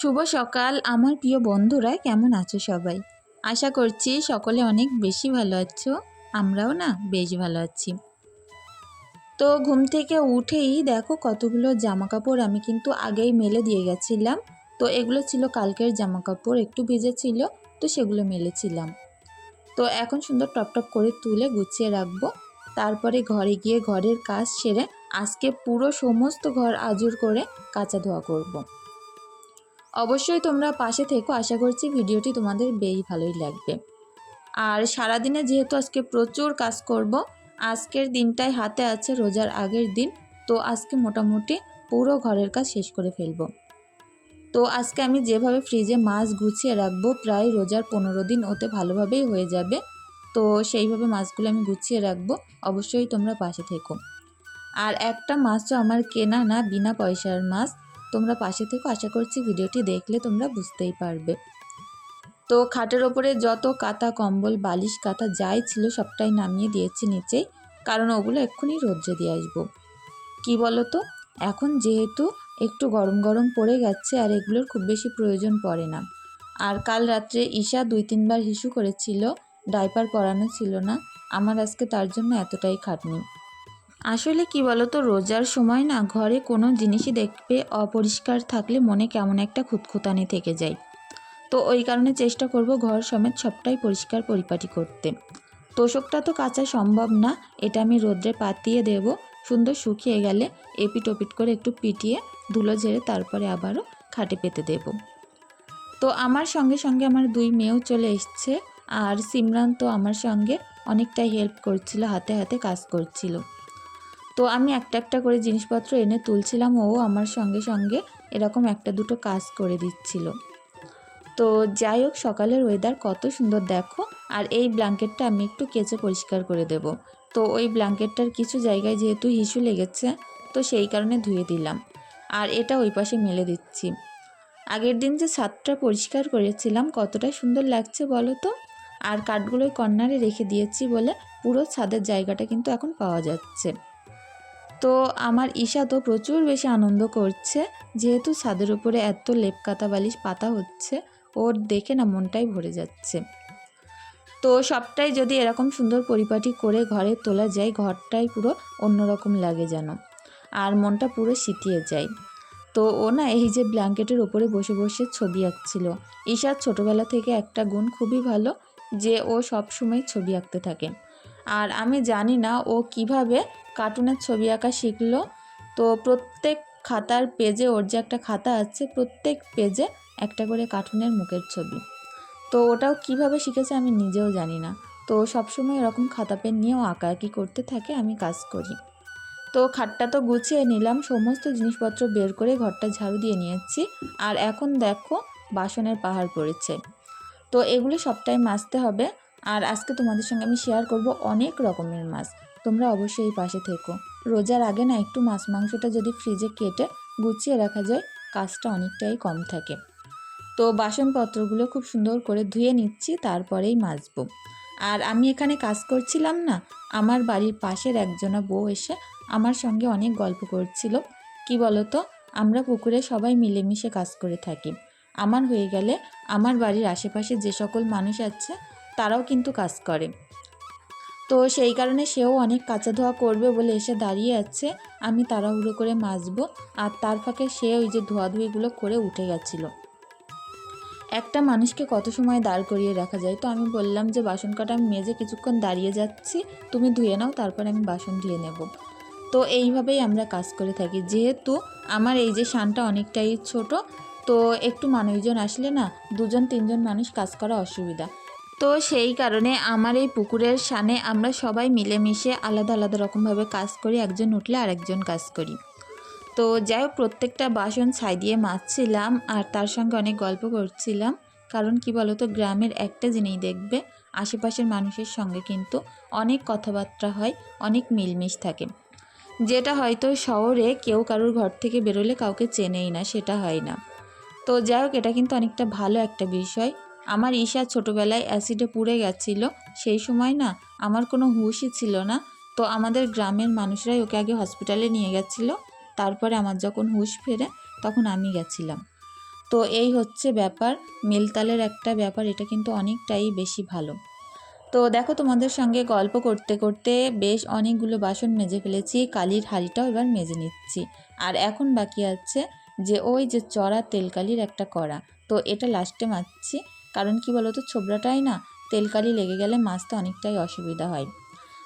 শুভ সকাল। আমার প্রিয় বন্ধুরা, কেমন আছো সবাই? আশা করছি সকলে অনেক বেশি ভালো আছো, আমরাও না বেশ ভালো আছি। তো ঘুম থেকে উঠেই দেখো কতগুলো জামা কাপড় আমি কিন্তু আগেই মেলে দিয়ে গেছিলাম। তো এগুলো ছিল কালকের জামা কাপড় একটু ভিজে ছিল, তো সেগুলো মেলেছিলাম। তো এখন সুন্দর টপ টপ করে তুলে গুছিয়ে রাখব। তারপরে ঘরে গিয়ে ঘরের কাজ সেরে আজকে পুরো সমস্ত ঘর আজুর করে কাঁচা ধোয়া করব। অবশ্যই তোমরা পাশে থেকো। আশা করছি ভিডিওটি তোমাদের বেশ ভালোই লাগবে। আর সারাদিনে যেহেতু আজকে প্রচুর কাজ করব, আজকের দিনটাই হাতে আছে রোজার আগের দিন। তো আজকে মোটামুটি পুরো ঘরের কাজ শেষ করে ফেলব। তো আজকে আমি যেভাবে ফ্রিজে মাছ গুছিয়ে রাখব, প্রায় রোজার পনেরো দিন ওতে ভালোভাবেই হয়ে যাবে। তো সেইভাবে মাছগুলো আমি গুছিয়ে রাখব। অবশ্যই তোমরা পাশে থেকো। আর একটা মাছও আমার কেনা না, বিনা পয়সার মাছ। তোমরা পাশে থেকে, আশা করছি ভিডিওটি দেখলে তোমরা বুঝতেই পারবে। তো খাটের ওপরে যত কাতা কম্বল, বালিশ কাতা যাই ছিল সবটাই নামিয়ে দিয়েছি নিচেই, কারণ ওগুলো এক্ষুনি রোদ্রে দিয়ে আসব। কি তো এখন যেহেতু একটু গরম গরম পড়ে গেছে আর এগুলোর খুব বেশি প্রয়োজন পড়ে না। আর কাল রাত্রে ঈশা দুই তিনবার হিসু করেছিল, ডাইপার পরানো ছিল না, আমার আজকে তার জন্য এতটাই খাটনি। আসলে কি বলতো, রোজার সময় না ঘরে কোনো জিনিসই দেখবে অপরিষ্কার থাকলে মনে কেমন একটা খুঁতখুতানি থেকে যায়। তো ওই কারণে চেষ্টা করব ঘর সমেত সবটাই পরিষ্কার পরিপাটি করতে। তোষকটা তো কাঁচা সম্ভব না, এটা আমি রোদ্রে পাতিয়ে দেব, সুন্দর শুকিয়ে গেলে এপিট ওপিট করে একটু পিটিয়ে ধুলো ঝেড়ে তারপরে আবারও খাটে পেতে দেব। তো আমার সঙ্গে সঙ্গে আমার দুই মেয়েও চলে এসছে, আর সিমরান তো আমার সঙ্গে অনেকটাই হেল্প করছিল, হাতে হাতে কাজ করছিল। তো আমি একটা একটা করে জিনিসপত্র এনে তুলছিলাম, ও আমার সঙ্গে সঙ্গে এরকম একটা দুটো কাজ করে দিচ্ছিল। তো যাই হোক, সকালের ওয়েদার কত সুন্দর দেখো, আর এই ব্ল্যাঙ্কেটটা আমি একটু কেচে পরিষ্কার করে দেব। তো ওই ব্ল্যাঙ্কেটটার কিছু জায়গায় যেহেতু হিসু লেগেছে, তো সেই কারণে ধুয়ে দিলাম। আর এটা ওই পাশে মেলে দিচ্ছি। আগের দিন যে ছাদটা পরিষ্কার করেছিলাম, কতটা সুন্দর লাগছে বলো তো? আর কাঠগুলোই কর্নারে রেখে দিয়েছি বলে পুরো ছাদের জায়গাটা কিন্তু এখন পাওয়া যাচ্ছে। তো আমার ঈশা তো প্রচুর বেশি আনন্দ করছে, যেহেতু ছাদের উপরে এত লেপ কাতা বালিশ পাতা হচ্ছে, ওর দেখে না মনটাই ভরে যাচ্ছে। তো সবটাই যদি এরকম সুন্দর পরিপাটি করে ঘরে তোলা যায়, ঘরটাই পুরো অন্যরকম লাগে যেন, আর মনটা পুরো শীতিয়ে যায়। তো ও না এই যে ব্ল্যাঙ্কেটের ওপরে বসে বসে ছবি আঁকছিল। ঈশার ছোটোবেলা থেকে একটা গুণ খুবই ভালো যে ও সব সময় ছবি আঁকতে থাকে। আর আমি জানি না ও কীভাবে কার্টুনের ছবি আঁকা শিখলো। তো প্রত্যেক খাতার পেজে ওর যে একটা খাতা আছে, প্রত্যেক পেজে একটা করে কার্টুনের মুখের ছবি। তো ওটাও কীভাবে শিখেছে আমি নিজেও জানি না। তো সবসময় এরকম খাতা পেন নিয়েও আঁকা আঁকি করতে থাকে, আমি কাজ করি। তো খাটটা তো গুছিয়ে নিলাম, সমস্ত জিনিসপত্র বের করে ঘরটা ঝাড়ু দিয়ে নিয়েছি। আর এখন দেখো, বাসনের পাহাড় পড়েছে। তো এগুলো সবটাই মাজতে হবে। আর আজকে তোমাদের সঙ্গে আমি শেয়ার করব অনেক রকমের মাছ। তোমরা অবশ্যই পাশে থেকো। রোজার আগে না একটু মাছ মাংসটা যদি ফ্রিজে কেটে গুছিয়ে রাখা যায়, কাজটা অনেকটাই কম থাকে। তো বাসনপত্রগুলো খুব সুন্দর করে ধুয়ে নিচ্ছি, তারপরেই মাজবো। আর আমি এখানে কাজ করছিলাম না, আমার বাড়ির পাশের একজনা বউ এসে আমার সঙ্গে অনেক গল্প করছিল। কি বলতো, আমরা পুকুরে সবাই মিলেমিশে কাজ করে থাকি। আমার হয়ে গেলে আমার বাড়ির আশেপাশে যে সকল মানুষ আছে, তারাও কিন্তু কাজ করে। তো সেই কারণে সেও অনেক কাঁচা ধোয়া করবে বলে এসে দাঁড়িয়ে আছে। আমি তাড়াহুড়ো করে মাজবো আর তার ফাঁকে সে ওই যে ধোয়াধুয়িগুলো করে উঠে গেছিল। একটা মানুষকে কত সময় দাঁড় করিয়ে রাখা যায়? তো আমি বললাম যে, বাসন কাটা আমি মেজে কিছুক্ষণ দাঁড়িয়ে যাচ্ছি। তুমি ধুয়ে নাও, তারপরে আমি বাসন ধুয়ে নেব। তো এইভাবেই আমরা কাজ করে থাকি। যেহেতু আমার এই যে শানটা অনেকটাই ছোট, তো একটু মানুষজন আসলে না, দুজন তিনজন মানুষ কাজ করা অসুবিধা। তো সেই কারণে আমার এই পুকুরের সানে আমরা সবাই মিলেমিশে আলাদা আলাদা রকমভাবে কাজ করি, একজন উঠলে আরেকজন কাজ করি। তো যাই হোক, প্রত্যেকটা বাসন ছাই দিয়ে মাজছিলাম আর তার সঙ্গে অনেক গল্প করছিলাম। কারণ কি বলতো, গ্রামের একটা জিনিস দেখবে, আশেপাশের মানুষের সঙ্গে কিন্তু অনেক কথাবার্তা হয়, অনেক মিলমিশ থাকে। যেটা হয়তো শহরে কেউ কারোর ঘর থেকে বেরোলে কাউকে চেনেই না, সেটা হয় না। তো যাই হোক, এটা কিন্তু অনেকটা ভালো একটা বিষয়। আমার ঈশা ছোটোবেলায় অ্যাসিডে পুড়ে গেছিল, সেই সময় না আমার কোনো হুশই ছিল না। তো আমাদের গ্রামের মানুষরাই ওকে আগে হসপিটালে নিয়ে গেছিল, তারপরে আমার যখন হুশ ফেরে তখন আমি গেছিলাম। তো এই হচ্ছে ব্যাপার, মিলতালের একটা ব্যাপার, এটা কিন্তু অনেকটাই বেশি ভালো। তো দেখো তোমাদের সঙ্গে গল্প করতে করতে বেশ অনেকগুলো বাসন মেজে ফেলেছি, কালির হাঁড়িটাও এবার মেজে নিচ্ছি। আর এখন বাকি আছে যে ওই যে চড়া তেলকালির একটা কড়া, তো এটা লাস্টে মারছি কারণ কি বলতো, ছোবড়াটাই না, তেলকালি লেগে গেলে মাছতে অনেকটাই অসুবিধা হয়।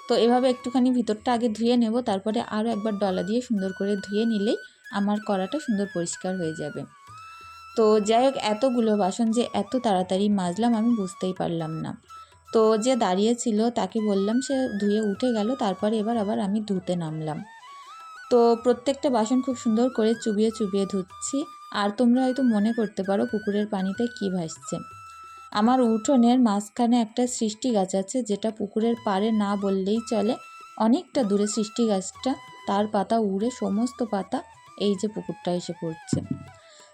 তো এভাবে একটুখানি ভিতরটা আগে ধুয়ে নেব, তারপরে আরও একবার ডলা দিয়ে সুন্দর করে ধুয়ে নিলেই আমার কড়াটা সুন্দর পরিষ্কার হয়ে যাবে। তো যাই হোক, এতগুলো বাসন যে এত তাড়াতাড়ি মাজলাম আমি বুঝতেই পারলাম না। তো যে দাঁড়িয়েছিল তাকে বললাম, সে ধুয়ে উঠে গেল, তারপরে এবার আবার আমি ধুতে নামলাম। তো প্রত্যেকটা বাসন খুব সুন্দর করে চুবিয়ে চুবিয়ে ধুচ্ছি, আর তোমরা হয়তো মনে করতে পারো পুকুরের পানিতে কী ভাসছে। আমার উঠোনের মাঝখানে একটা সৃষ্টি গাছ আছে, যেটা পুকুরের পাড়ে না বললেই চলে। অনেকটা দূরে সৃষ্টি গাছটা তার পাতা উড়ে সমস্ত পাতা এই যে পুকুরটা এসে পড়ছে।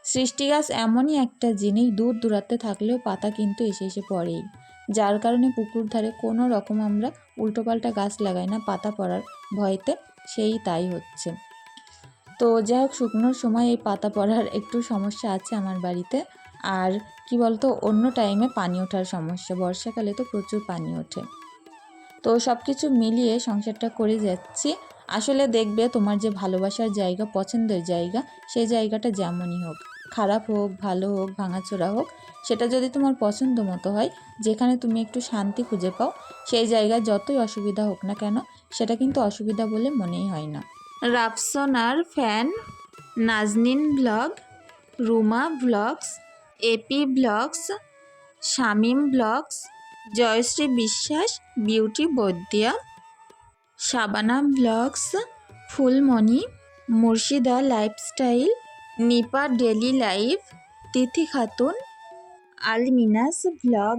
সৃষ্টি গাছ এমনই একটা জিনিস, দূর দূরান্তে থাকলেও পাতা কিন্তু এসে এসে পড়েই। যার কারণে পুকুর ধারে কোনো রকম আমরা উল্টোপাল্টা গাছ লাগাই না, পাতা পড়ার ভয়তে, সেই তাই হচ্ছে। তো যাই হোক, শুকনোর সময় এই পাতা পড়ার একটু সমস্যা আছে আমার বাড়িতে। আর কি বলতো, অন্য টাইমে পানি ওঠার সমস্যা। বর্ষাকালে তো প্রচুর পানি ওঠে। তো সব কিছু মিলিয়ে সংসারটা করে যাচ্ছি। আসলে দেখবে তোমার যে ভালোবাসার জায়গা, পছন্দের জায়গা, সেই জায়গাটা যেমনই হোক। খারাপ হোক, ভালো হোক, ভাঙাচোরা হোক, সেটা যদি তোমার পছন্দ মতো হয়, যেখানে তুমি একটু শান্তি খুঁজে পাও, সেই জায়গায় যতই অসুবিধা হোক না কেন, সেটা কিন্তু অসুবিধা বলে মনেই হয় না। রাফসোনার fan, Naznin blog, Ruma blogs AP blogs, Shamim blogs, Joyshree Biswas, beauty Baidya, Shabana blogs, Fulmoni, Murshida lifestyle, Nipa daily life, Tithi Khatun, Alminas blog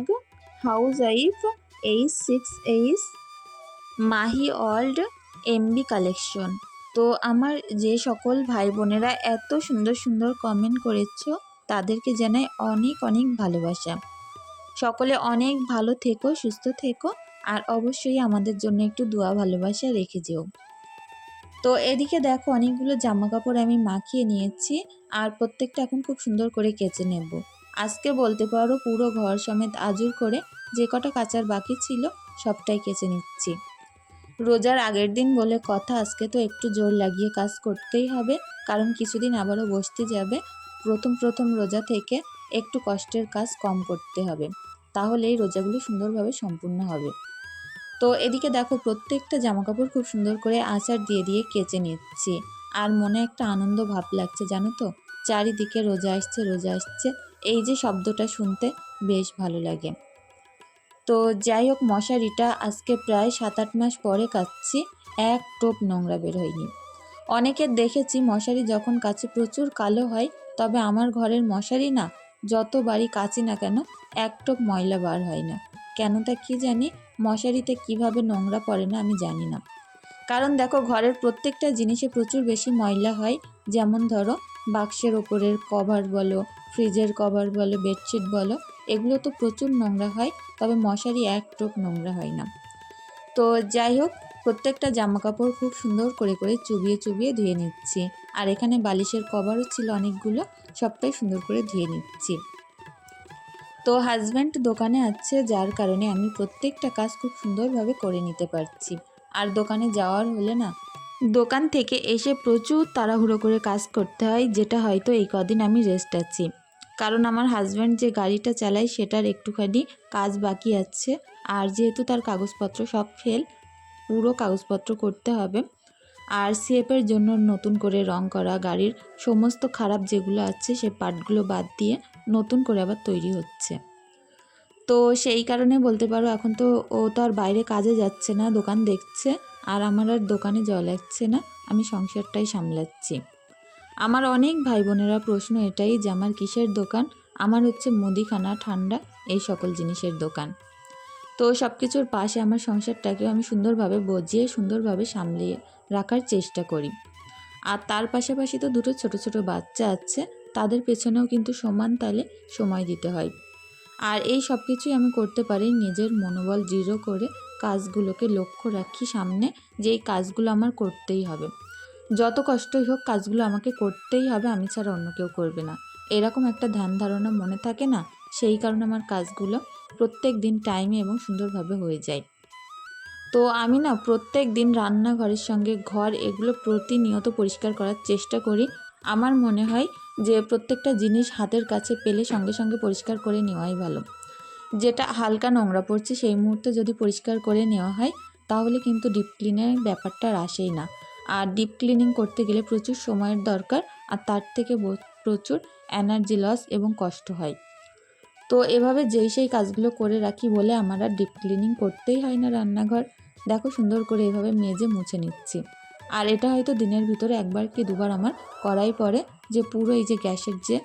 house wife H six H, Mahi old MB collection. তো আমার যে সকল ভাই বোনেরা এত সুন্দর সুন্দর comment করেছ তাদেরকে জানাই অনেক অনেক ভালোবাসা। সকলে অনেক ভালো থেকো, সুস্থ থেকো, আর অবশ্যই আমাদের জন্য একটু দোয়া, ভালোবাসা রেখে যেও। তো এদিকে দেখো অনেকগুলো জামা কাপড় আমি মাখিয়ে নিয়েছি, আর প্রত্যেকটা এখন খুব সুন্দর করে কেচে নেব। আজকে বলতে পারো পুরো ঘর সমেত আজুর করে যে কটা কাচার বাকি ছিল সবটাই কেচে নিচ্ছি। রোজার আগের দিন বলে কথা, আজকে তো একটু জোর লাগিয়ে কাজ করতেই হবে, কারণ কিছুদিন আবারও বসতে যাবে প্রথম প্রথম রোজা থেকে একটু কষ্টের কাজ কম করতে হবে। তাহলেই রোজাগুলো সুন্দরভাবে সম্পূর্ণ হবে। তো এদিকে দেখো, প্রত্যেকটা জামাকাপড় খুব সুন্দর করে আচার দিয়ে দিয়ে কেচে নিচ্ছি। আর মনে একটা আনন্দ ভাব লাগছে, জানো তো? চারিদিকে রোজা আসছে রোজা আসছে। এই যে শব্দটা শুনতে বেশ ভালো লাগে। তো যাই হোক, মশারিটা আজকে প্রায় সাত আট মাস পরে কাচ্ছি। এক টোপ নোংরা বের হয়নি। অনেকের দেখেছি মশারি যখন কাছে প্রচুর কালো হয় তবে আমার ঘরের মশারি না যত বাড়ি কাচি না কেন এক টোপ ময়লা বার হয় না। কেন তা কি জানি মশারিতে কীভাবে নোংরা পড়ে না আমি জানি না। কারণ দেখো ঘরের প্রত্যেকটা জিনিসে প্রচুর বেশি ময়লা হয়। যেমন ধরো বাক্সের ওপরের কভার বলো, ফ্রিজের কভার বলো, বেডশিট বলো, এগুলো তো প্রচুর নোংরা হয়, তবে মশারি এক নোংরা হয় না। তো যাই হোক প্রত্যেকটা জামা কাপড় খুব সুন্দর করে করে চুবিয়ে চুবিয়ে ধুয়ে নিচ্ছি। আর এখানে বালিশের কভারও ছিল অনেকগুলো, সবটাই সুন্দর করে ধুয়ে নিচ্ছি। তো হাজব্যান্ড দোকানে আছে, যার কারণে আমি প্রত্যেকটা কাজ খুব সুন্দরভাবে করে নিতে পারছি। আর দোকানে যাওয়ার হলে না, দোকান থেকে এসে প্রচুর তাড়াহুড়ো করে কাজ করতে হয়, যেটা হয়তো এই কদিন আমি রেস্ট আছি। কারণ আমার হাজব্যান্ড যে গাড়িটা চালায়, সেটার একটুখানি কাজ বাকি আছে। আর যেহেতু তার কাগজপত্র সব ফেল পুরো কাগজপত্র করতে হবে। আর সিএফের জন্য নতুন করে রং করা গাড়ির সমস্ত খারাপ যেগুলো আছে, সে পার্টগুলো বাদ দিয়ে নতুন করে আবার তৈরি হচ্ছে। তো সেই কারণে বলতে পারো এখন তো ও তো আর বাইরে কাজে যাচ্ছে না, দোকান দেখছে, আর আমার আর দোকানে জল লাগছে না, আমি সংসারটাই সামলাচ্ছি। আমার অনেক ভাই বোনেরা প্রশ্ন এটাই যে, আমার কিসের দোকান? আমার হচ্ছে মুদিখানা, ঠান্ডা, এই সকল জিনিসের দোকান। তো সব কিছুর পাশে আমার সংসারটাকেও আমি সুন্দরভাবে বজিয়ে, সুন্দরভাবে সামলিয়ে রাখার চেষ্টা করি। আর তার পাশাপাশি তো দুটো ছোট ছোট বাচ্চা আছে, তাদের পেছনেও কিন্তু সমান তালে সময় দিতে হয়। আর এই সব কিছুই আমি করতে পারি নিজের মনোবল দৃঢ় করে কাজগুলোকে লক্ষ্য রাখি সামনে যে এই কাজগুলো আমার করতেই হবে। যত কষ্টই হোক কাজগুলো আমাকে করতেই হবে, আমি ছাড়া অন্য কেউ করবে না। এরকম একটা ধ্যান ধারণা মনে থাকে না? সেই কারণে আমার কাজগুলো প্রত্যেক দিন টাইমে এবং সুন্দরভাবে হয়ে যায়। তো আমি না প্রত্যেক দিন রান্নাঘরের সঙ্গে ঘর এগুলো প্রতিনিয়ত পরিষ্কার করার চেষ্টা করি। আমার মনে হয় যে প্রত্যেকটা জিনিস হাতের কাছে পেলে সঙ্গে সঙ্গে পরিষ্কার করে নেওয়াই ভালো। যেটা হালকা নোংরা পড়ছে সেই মুহূর্তে যদি পরিষ্কার করে নেওয়া হয়, তাহলে কিন্তু ডিপ ক্লিনের ব্যাপারটা আর আসেই না। আর ডিপ ক্লিনিং করতে গেলে প্রচুর সময়ের দরকার, আর তার থেকে প্রচুর এনার্জি লস এবং কষ্ট হয়। তো এভাবে যেই সেই কাজগুলো করে রাখি বলে আমার আর ডিপ ক্লিনিং করতেই হয় না রান্নাঘর। দেখো সুন্দর করে এভাবে মেজে মুছে নিচ্ছি। আর এটা হয়তো দিনের ভিতরে একবার কি দুবার আমার করাই পড়ে যে পুরো এই যে গ্যাসের যে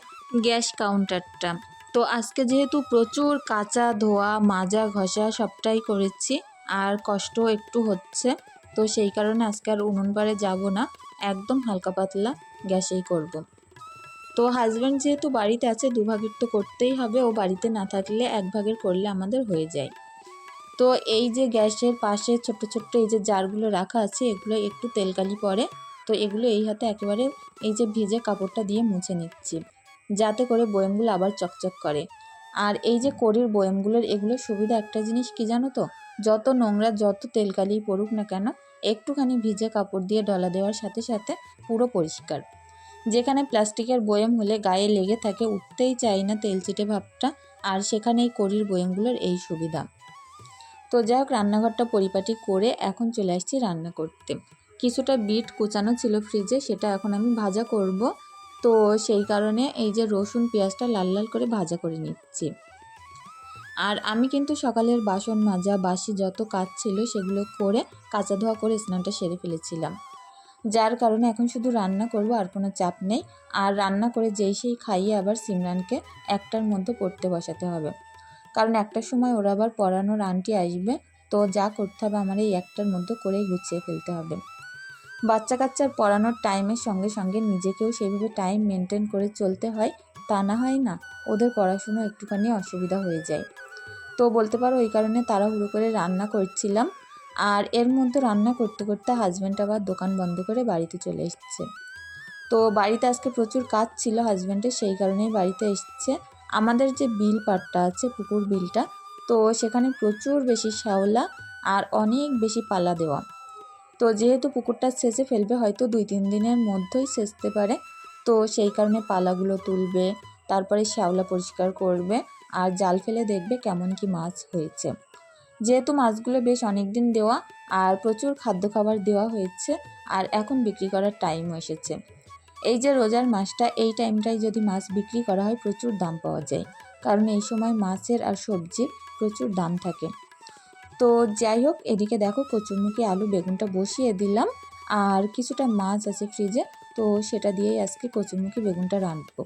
গ্যাস কাউন্টারটা তো আজকে যেহেতু প্রচুর কাঁচা ধোয়া, মাজা, ঘষা সবটাই করেছি, আর কষ্ট একটু হচ্ছে, তো সেই কারণে আজকে আর উনুন পাড়ে যাব না। একদম হালকা পাতলা গ্যাসেই করব। তো হাজব্যান্ড যেহেতু বাড়িতে আছে, দুভাগের তো করতেই হবে। ও বাড়িতে না থাকলে এক ভাগের করলে আমাদের হয়ে যায়। তো এই যে গ্যাসের পাশে ছোট্ট ছোট্ট এই যে জারগুলো রাখা আছে, এগুলো একটু তেলকালি পরে, তো এগুলো এই হাতে একেবারে এই যে ভিজে কাপড়টা দিয়ে মুছে নিচ্ছি। যাতে করে বয়ামগুলো আবার চকচক করে। আর এই যে কড়ির বয়ামগুলোর এগুলো সুবিধা একটা জিনিস কি জানো তো? যত নোংরা, যত তেলকালি পড়ুক না কেন, একটুখানি ভিজে কাপড় দিয়ে ডলা দেওয়ার সাথে সাথে পুরো পরিষ্কার। যেখানে প্লাস্টিকের বয়াম হলে গায়ে লেগে থাকে, উঠতেই চাই না তেলচিটে ভাবটা, আর সেখানে এই কড়ির বয়ামগুলোর এই সুবিধা। তো যাই হোক, রান্নাঘরটা পরিপাটি করে এখন চলে আসছি রান্না করতে। কিছুটা বিট কুচানো ছিল ফ্রিজে, সেটা এখন আমি ভাজা করব। তো সেই কারণে এই যে রসুন, পেঁয়াজটা লাল লাল করে ভাজা করে নিচ্ছি। আর আমি কিন্তু সকালের বাসন মাজা, বাসি যত কাজ ছিল সেগুলো করে কাঁচা ধোয়া করে স্নানটা সেরে ফেলেছিলাম। যার কারণে এখন শুধু রান্না করব আর কোনো চাপ নেই। আর রান্না করে যেই সেই খাইয়ে আবার সিমরানকে একটার মধ্যে পড়তে বসাতে হবে। কারণ একটার সময় ওরা আবার পড়ানোর আন্টি আসবে, তো যা করতে হবে আমার এই একটার মধ্যে করেই গুছিয়ে ফেলতে হবে। বাচ্চা কাচ্চার পড়ানোর টাইমের সঙ্গে সঙ্গে নিজেকেও সেইভাবে টাইম মেনটেন করে চলতে হয়, তা না হয় না ওদের পড়াশুনো একটুখানি অসুবিধা হয়ে যায়। তো বলতে পারো ওই কারণে তাড়াহুড়ো করে রান্না করছিলাম। আর এর মধ্যে রান্না করতে করতে হাজব্যান্ড আবার দোকান বন্ধ করে বাড়িতে চলে এসছে। তো বাড়িতে আজকে প্রচুর কাজ ছিল হাজব্যান্ডের সেই কারণেই বাড়িতে এসছে। আমাদের যে বিল পাটটা আছে, পুকুর বিলটা, তো সেখানে প্রচুর বেশি শ্যাওলা আর অনেক বেশি পালা দেওয়া। তো যেহেতু পুকুরটা সেচে ফেলবে, হয়তো দুই তিন দিনের মধ্যেই সেচতে পারে। তো সেই কারণে পালাগুলো তুলবে, তারপরে শ্যাওলা পরিষ্কার করবে, আর জাল ফেলে দেখবে কেমন কি মাছ হয়েছে। যেহেতু মাছগুলো বেশ অনেক দিন দেওয়া আর প্রচুর খাদ্য খাবার দেওয়া হয়েছে আর এখন বিক্রি করার টাইমও এসেছে। এই যে রোজার মাছটা এই টাইমটায় যদি মাছ বিক্রি করা হয়, প্রচুর দাম পাওয়া যায়। কারণ এই সময় মাছের আর সবজির প্রচুর দাম থাকে। তো যাই হোক, এদিকে দেখো কচুরমুখী আলু বেগুনটা বসিয়ে দিলাম। আর কিছুটা মাছ আছে ফ্রিজে তো সেটা দিয়েই আজকে কচুরমুখী বেগুনটা রাঁধবো।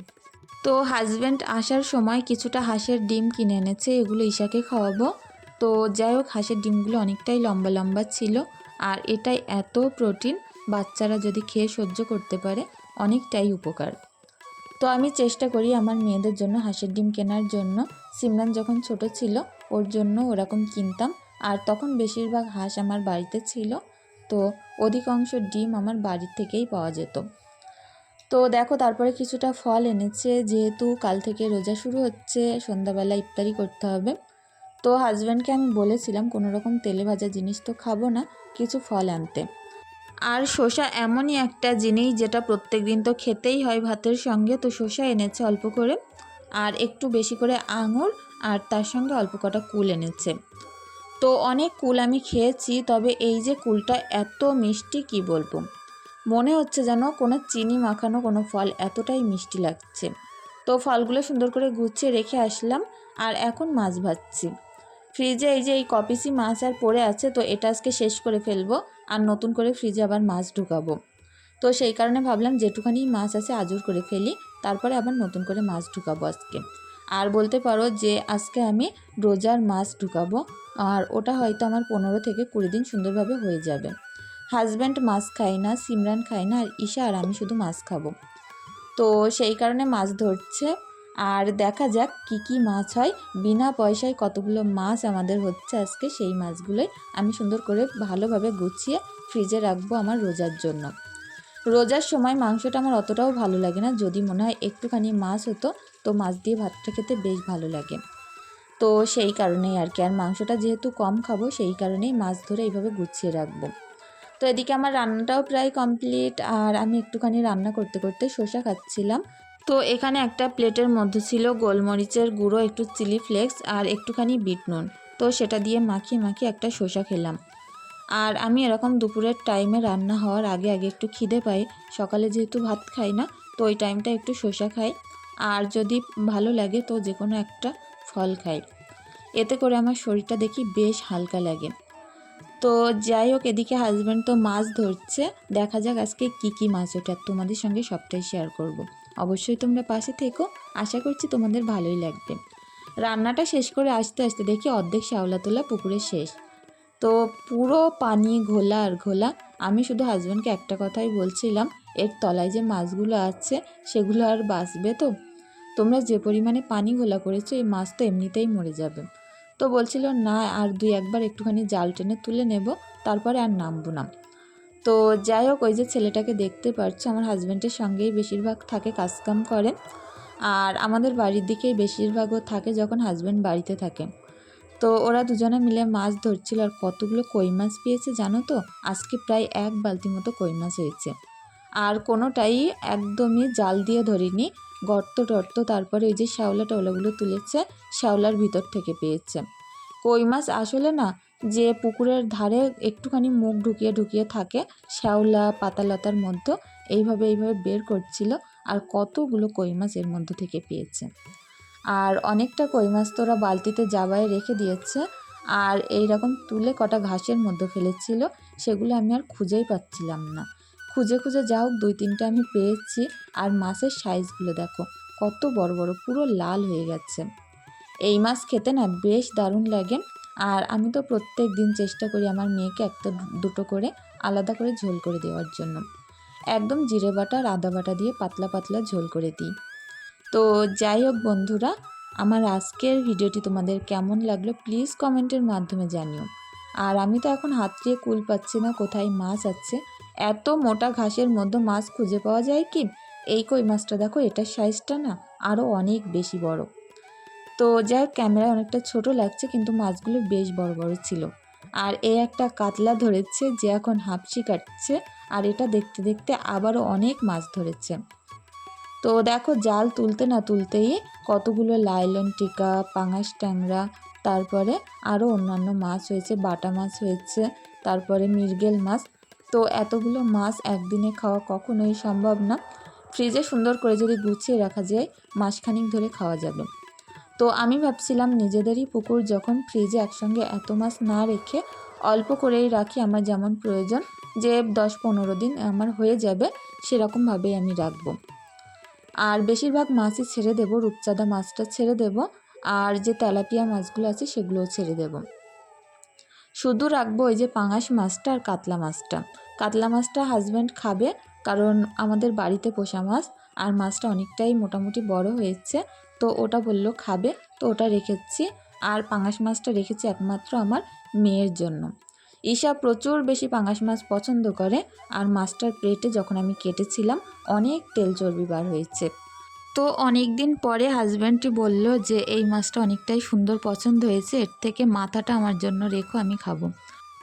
তো হাজব্যান্ড আসার সময় কিছুটা হাঁসের ডিম কিনে এনেছে, এগুলো ঈশাকে খাওয়াবো। তো যাই হোক, হাঁসের ডিমগুলো অনেকটাই লম্বা লম্বা ছিল। আর এটাই এত প্রোটিন, বাচ্চারা যদি খেয়ে সহ্য করতে পারে, অনেকটাই উপকার। তো আমি চেষ্টা করি আমার মেয়েদের জন্য হাঁসের ডিম কেনার জন্য। সিমরান যখন ছোট ছিল, ওর জন্য ওরকম কিনতাম। আর তখন বেশিরভাগ হাঁস আমার বাড়িতে ছিল। তো অধিকাংশ ডিম আমার বাড়ির থেকেই পাওয়া যেত। তো দেখো, তারপরে কিছুটা ফল এনেছে। যেহেতু কাল থেকে রোজা শুরু হচ্ছে, সন্ধ্যাবেলা ইফতারি করতে হবে। তো হাজব্যান্ডকে আমি বলেছিলাম, কোনো রকম তেলে ভাজা জিনিস তো খাব না, কিছু ফল আনতে। আর শসা এমনই একটা জিনিস যেটা প্রত্যেক দিন তো খেতেই হয় ভাতের সঙ্গে, তো শসা এনেছে অল্প করে। আর একটু বেশি করে আঙুর, আর তার সঙ্গে অল্প কটা কুল এনেছে। তো অনেক কুল আমি খেয়েছি, তবে এই যে কুলটা এত মিষ্টি, কি বলব? মনে হচ্ছে যেন কোনো চিনি মাখানো কোনো ফল এতটাই মিষ্টি লাগছে। তো ফলগুলো সুন্দর করে গুছিয়ে রেখে আসলাম, আর এখন মাছ ভাজছি। ফ্রিজে এই যে এই কপিসি মাছ আর পড়ে আছে, তো এটা আজকে শেষ করে ফেলব। আর নতুন করে ফ্রিজে আবার মাছ ঢুকাবো। তো সেই কারণে ভাবলাম যেটুখানি মাছ আছে আজুর করে ফেলি, তারপরে আবার নতুন করে মাছ ঢুকাবো আজকে। আর বলতে পারো যে আজকে আমি রোজার মাছ ঢুকাবো, আর ওটা হয়তো আমার পনেরো থেকে কুড়ি দিন সুন্দরভাবে হয়ে যাবে। হাজব্যান্ড মাছ খায় না, সিমরান খায় না, আর ঈশা আর আমি শুধু মাছ খাব। তো সেই কারণে মাছ ধরছে। আর দেখা যাক কি কি মাছ হয়। বিনা পয়সায় কতগুলো মাছ আমাদের হচ্ছে আজকে, সেই মাছগুলোই আমি সুন্দর করে ভালোভাবে গুছিয়ে ফ্রিজে রাখব আমার রোজার জন্য। রোজার সময় মাংসটা আমার অতটাও ভালো লাগে না। যদি মনে হয় একটুখানি মাছ হতো, তো মাছ দিয়ে ভাতটা খেতে বেশ ভালো লাগে। তো সেই কারণেই আর কি। আর মাংসটা যেহেতু কম খাব, সেই কারণেই মাছ ধরে এইভাবে গুছিয়ে রাখব। তো এদিকে আমার রান্নাটাও প্রায় কমপ্লিট। আর আমি একটুখানি রান্না করতে করতে শসা খাচ্ছিলাম। তো এখানে একটা প্লেটের মধ্যে ছিল গোলমরিচের গুঁড়ো, একটু চিলি ফ্লেক্স আর একটুখানি বিট নুন। তো সেটা দিয়ে মাখিয়ে মাখিয়ে একটা শসা খেলাম। আর আমি এরকম দুপুরের টাইমে রান্না হওয়ার আগে আগে একটু খিদে পাই। সকালে যেহেতু ভাত খাই না, তো ওই টাইমটা একটু শসা খাই। আর যদি ভালো লাগে তো যে কোনো একটা ফল খাই। এতে করে আমার শরীরটা দেখি বেশ হালকা লাগে। তো যাই হোক, এদিকে হাজব্যান্ড তো মাছ ধরছে। দেখা যাক আজকে কি কি মাছ ওঠে। তোমাদের সঙ্গে সবটাই শেয়ার করব। অবশ্যই তোমরা পাশে থেকো। আশা করছি তোমাদের ভালোই লাগবে। রান্নাটা শেষ করে আসতে আসতে দেখি অর্ধেক শ্যাওলা তোলা পুকুরে শেষ। তো পুরো পানি ঘোলা আর ঘোলা। আমি শুধু হাজব্যান্ডকে একটা কথাই বলছিলাম, এর তলায় যে মাছগুলো আছে, সেগুলো আর বাঁচবে তো? তোমরা যে পরিমাণে পানি ঘোলা করেছ, এই মাছ তো এমনিতেই মরে যাবে। তো বলছিল, না, আর দুই একবার একটুখানি জাল টেনে তুলে নেব, তারপরে আর নামবো না। তো যাই হোক, ওই যে ছেলেটাকে দেখতে পারছ, আমার হাজব্যান্ডের সঙ্গেই বেশিরভাগ থাকে, কাজকাম করে। আর আমাদের বাড়ির দিকেই বেশিরভাগও থাকে যখন হাজব্যান্ড বাড়িতে থাকে। তো ওরা দুজনে মিলে মাছ ধরছিল, আর কতগুলো কই মাছ পেয়েছে জানো তো? আজকে প্রায় এক বালতি মতো কই মাছ হয়েছে। আর কোনোটাই একদমই জাল দিয়ে ধরিনি, গর্ত টর্ত, তারপরে ওই যে শ্যাওলা টাওলাগুলো তুলেছে, শ্যাওলার ভিতর থেকে পেয়েছে। কই মাছ আসলে না যে পুকুরের ধারে একটুখানি মুখ ঢুকিয়ে ঢুকিয়ে থাকে, শ্যাওলা, পাতালতার মধ্যে, এইভাবে এইভাবে বের করছিল আর কতগুলো কই মাছ এর মধ্যে থেকে পেয়েছে। আর অনেকটা কই মাছ তো ওরা বালতিতে জাবায় রেখে দিয়েছে আর এই রকম তুলে কটা ঘাসের মধ্যে ফেলেছিল, সেগুলো আমি আর খুঁজেই পাচ্ছিলাম না। খুঁজে খুঁজে যা হোক, দুই তিনটা আমি পেয়েছি আর মাছের সাইজগুলো দেখো, কত বড় বড়, পুরো লাল হয়ে গেছে। এই মাছ খেতে না বেশ দারুণ লাগে আর আমি তো প্রত্যেক দিন চেষ্টা করি আমার মেয়েকে একটা দুটো করে আলাদা করে ঝোল করে দেওয়ার জন্য। একদম জিরে বাটা আর আদা বাটা দিয়ে পাতলা পাতলা ঝোল করে দিই। তো যাই হোক বন্ধুরা, আমার আজকের ভিডিওটি তোমাদের কেমন লাগল প্লিজ কমেন্টের মাধ্যমে জানিও। আর আমি তো এখন হাত দিয়ে কুল পাচ্ছি না কোথায় মাছ আছে। এত মোটা ঘাসের মধ্যে মাছ খুঁজে পাওয়া যায় কি? এই কই মাছটা দেখো এটার সাইজটা না আরও অনেক বেশি বড়। তো যাই হোক ক্যামেরায় অনেকটা ছোট লাগছে, কিন্তু মাছগুলো বেশ বড় বড় ছিল। আর এ একটা কাতলা ধরেছে যে এখন হাফসি কাটছে আর এটা দেখতে দেখতে আবারও অনেক মাছ ধরেছে। তো দেখো, জাল তুলতে না তুলতেই কতগুলো লাইলন টিকা, পাঙাশ ট্যাংরা, তারপরে আরও অন্যান্য মাছ হয়েছে, বাটা মাছ হয়েছে, তারপরে মৃগেল মাছ। তো এতগুলো মাছ একদিনে খাওয়া কখনোই সম্ভব না। ফ্রিজে সুন্দর করে যদি গুছিয়ে রাখা যায়, মাসখানিক ধরে খাওয়া যাবে। তো আমি ভাবছিলাম নিজেদেরই পুকুর যখন ফ্রিজে একসঙ্গে এত মাছ না রেখে অল্প করেই রাখি আমার যেমন প্রয়োজন, যে দশ পনেরো দিন আমার হয়ে যাবে, সেরকমভাবেই আমি রাখব। আর বেশিরভাগ মাছই ছেড়ে দেবো, রূপচাঁদা মাছটা ছেড়ে দেব, আর যে তেলাপিয়া মাছগুলো আছে সেগুলোও ছেড়ে দেব। শুধু রাখব ওই যে পাঙাশ মাছটা আর কাতলা মাছটা। কাতলা মাছটা হাজব্যান্ড খাবে, কারণ আমাদের বাড়িতে পোষা মাছ, আর মাছটা অনেকটাই মোটামুটি বড় হয়েছে তো ওটা বলল, খাবে। তো ওটা রেখেছি। আর পাঙাশ মাছটা রেখেছি একমাত্র আমার মেয়ের জন্য। ঈশা প্রচুর বেশি পাঙাশ মাছ পছন্দ করে। আর মাছটার প্লেটে যখন আমি কেটেছিলাম, অনেক তেল চর্বি বার হয়েছে। তো অনেক দিন পরে হাজব্যান্ডটি বলল যে, এই মাছটা অনেকটাই সুন্দর পছন্দ হয়েছে। এর থেকে মাথাটা আমার জন্য রেখো, আমি খাব।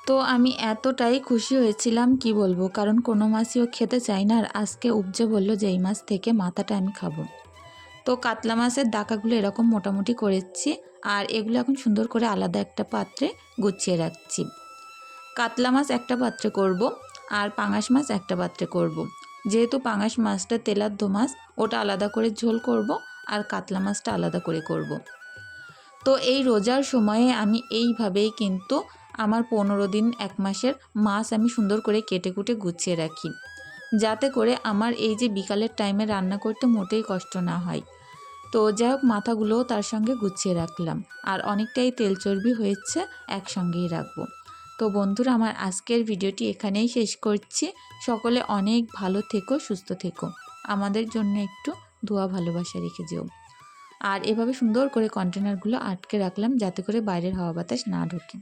তো আমি এতটাই খুশি হয়েছিলাম, কি বলব? কারণ কোনো মাছই ও খেতে চাই না। আর আজকে উপজে বলল যে, এই মাছ থেকে মাথাটা আমি খাব। তো কাতলা মাছের ডাকাগুলো এরকম মোটামুটি করেছি আর এগুলো এখন সুন্দর করে আলাদা একটা পাত্রে গুছিয়ে রাখছি কাতলা মাছ একটা পাত্রে করব আর পাঙাশ মাছ একটা পাত্রে করব। যেহেতু পাঙাশ মাছটা তেলাদ্দ মাছ, ওটা আলাদা করে ঝোল করব আর কাতলা মাছটা আলাদা করে করব। তো এই রোজার সময়ে আমি এইভাবেই কিন্তু আমার পনেরো দিন, এক মাসের মাছ আমি সুন্দর করে কেটে কুটে গুছিয়ে রাখি যাতে করে আমার এই যে বিকালের টাইমে রান্না করতে মোটেই কষ্ট না হয়। তো যাই হোক, মাথাগুলোও তার সঙ্গে গুছিয়ে রাখলাম। আর অনেকটাই তেল চর্বি হয়েছে, একসঙ্গেই রাখব। তো বন্ধুরা, আমার আজকের ভিডিওটি এখানেই শেষ করছি। সকলে অনেক ভালো থেকো, সুস্থ থেকো। আমাদের জন্য একটু ধোয়া ভালোবাসা রেখে যেও। আর এভাবে সুন্দর করে কন্টেনারগুলো আটকে রাখলাম, যাতে করে বাইরের হাওয়া বাতাস না ঢোকে।